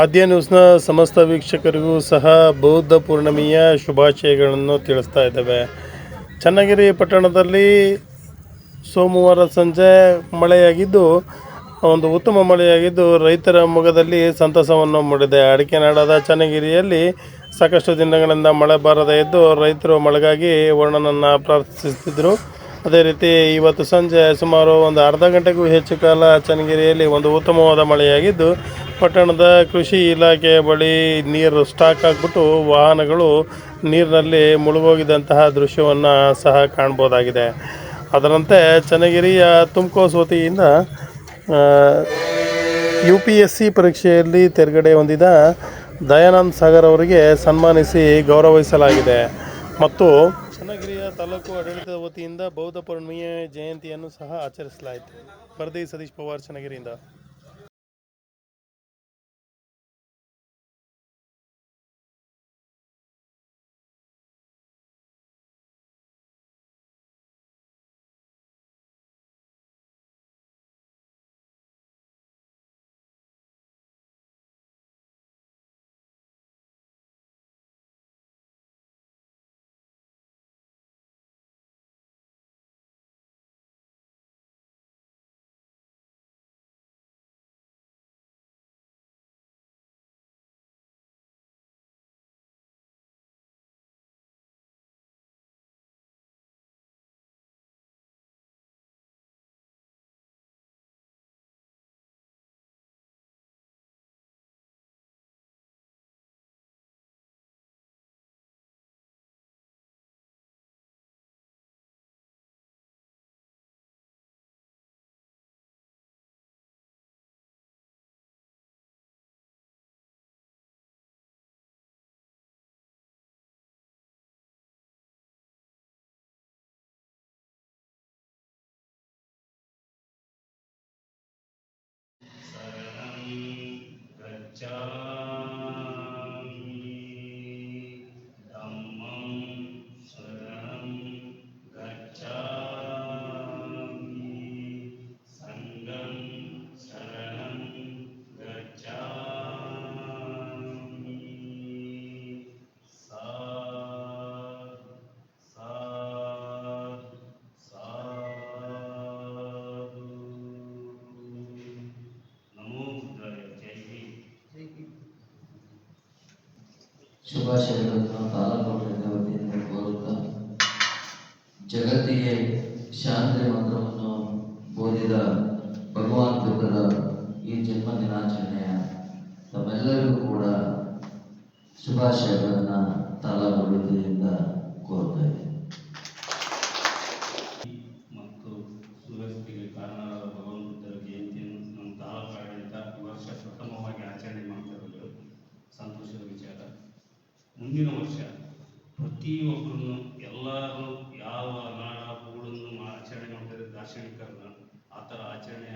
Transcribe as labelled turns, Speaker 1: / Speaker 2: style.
Speaker 1: ಆದ್ಯ ನ್ಯೂಸ್ನ ಸಮಸ್ತ ವೀಕ್ಷಕರಿಗೂ ಸಹ ಬೌದ್ಧ ಪೂರ್ಣಿಮೆಯ ಶುಭಾಶಯಗಳನ್ನು ತಿಳಿಸ್ತಾ ಇದ್ದೇವೆ. ಚನ್ನಗಿರಿ ಪಟ್ಟಣದಲ್ಲಿ ಸೋಮವಾರ ಸಂಜೆ ಮಳೆಯಾಗಿದ್ದು, ಒಂದು ಉತ್ತಮ ಮಳೆಯಾಗಿದ್ದು, ರೈತರ ಮೊಗದಲ್ಲಿ ಸಂತಸವನ್ನು ಮೂಡಿದೆ. ಅಡಿಕೆ ನಾಡದ ಚನ್ನಗಿರಿಯಲ್ಲಿ ಸಾಕಷ್ಟು ದಿನಗಳಿಂದ ಮಳೆ ಬಾರದೇ ಇದ್ದು, ರೈತರು ಮಳೆಗಾಗಿ ವರ್ಣನನ್ನು ಪ್ರಾರ್ಥಿಸುತ್ತಿದ್ದರು ಅದೇ ರೀತಿ ಇವತ್ತು ಸಂಜೆ ಸುಮಾರು ಒಂದು ಅರ್ಧ ಗಂಟೆಗೂ ಹೆಚ್ಚು ಕಾಲ ಚನ್ನಗಿರಿಯಲ್ಲಿ ಒಂದು ಉತ್ತಮವಾದ ಮಳೆಯಾಗಿದ್ದು, ಪಟ್ಟಣದ ಕೃಷಿ ಇಲಾಖೆಯ ಬಳಿ ನೀರು ಸ್ಟಾಕ್ ಆಗಿಬಿಟ್ಟು ವಾಹನಗಳು ನೀರಿನಲ್ಲಿ ಮುಳುಗೋಗಿದ್ದಂತಹ ದೃಶ್ಯವನ್ನು ಸಹ ಕಾಣ್ಬೋದಾಗಿದೆ. ಅದರಂತೆ ಚನ್ನಗಿರಿಯ ತುಮಕೋಸ್ ವತಿಯಿಂದ ಯು ಪಿ ಎಸ್ ಸಿ ಪರೀಕ್ಷೆಯಲ್ಲಿ ತೆರಗಡೆ ಹೊಂದಿದ ದಯಾನಂದ್ ಸಾಗರ್ ಅವರಿಗೆ ಸನ್ಮಾನಿಸಿ ಗೌರವಿಸಲಾಗಿದೆ. ಮತ್ತು ತಾಲೂಕು ಆಡಳಿತದ ವತಿಯಿಂದ ಬೌದ್ಧ ಪೌರ್ಣಿಮೆಯ ಜಯಂತಿಯನ್ನು ಸಹ ಆಚರಿಸಲಾಯಿತು. ಪರದೆ ಸತೀಶ್ ಪವಾರ್ ಚನ್ನಗಿರಿಯಿಂದ.
Speaker 2: ಶುಭಾಶಯಗಳನ್ನು ತಾಲೂಕು ವತಿಯಿಂದ ಕೋರುತ್ತಾ ಜಗತ್ತಿಗೆ ಶಾಂತಿ ಮಂತ್ರವನ್ನು ಬೋಧಿದ ಭಗವಾನ್ ಬುದ್ಧರ ಈ ಜನ್ಮ ದಿನಾಚರಣೆಯ ತಮ್ಮೆಲ್ಲರಿಗೂ ಕೂಡ ಶುಭಾಶಯಗಳನ್ನು ತಾಲೂಕು ವತಿಯಿಂದ ಕೋರ್ತಾ ಇದ್ದೇನೆ.
Speaker 3: ಮುಂದಿನ ವರ್ಷ ಪ್ರತಿಯೊಬ್ಬರನ್ನು ಎಲ್ಲರೂ ಯಾವ ನಾಡ ಊಳನ್ನು ಆಚರಣೆ ಮಾಡ್ತಾರೆ ದಾರ್ಶನಿಕರನ್ನ ಆ ಥರ ಆಚರಣೆ